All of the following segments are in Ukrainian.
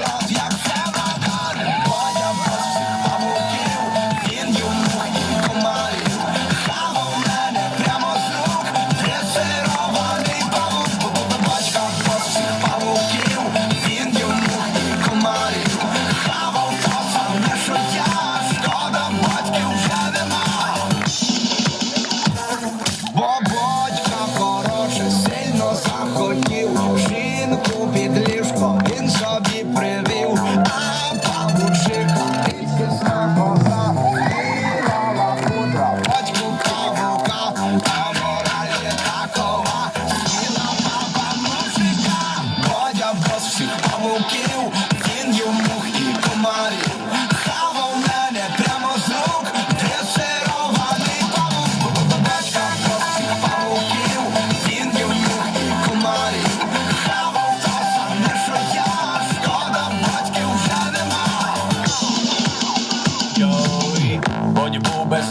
Він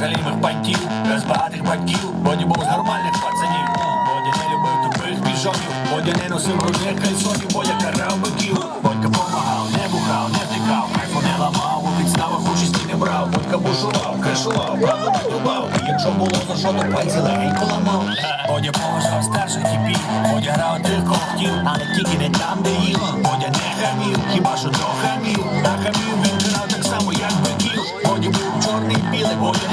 лівих бантів, без багатих батьків, Боді був з нормальних пацанів. Бодя не любив тупих пішонів, Бодя не носив ручних кальсонів, Бодя карав биків. Бодька помагав, не бухав, не втикав, кайфу не ламав, у підставах участі не брав, Бодька бушував, кешував, правду не дубав. І якщо було за що, то пальці легенько ламав. Бодя поважав старших хіпів, Бодя грав тих кого хотів, але тільки не там, де їв. Бодя не хамів, хіба що то хамів, На хамів він грав так само, як биків. Бодя був чорний білий, Бодя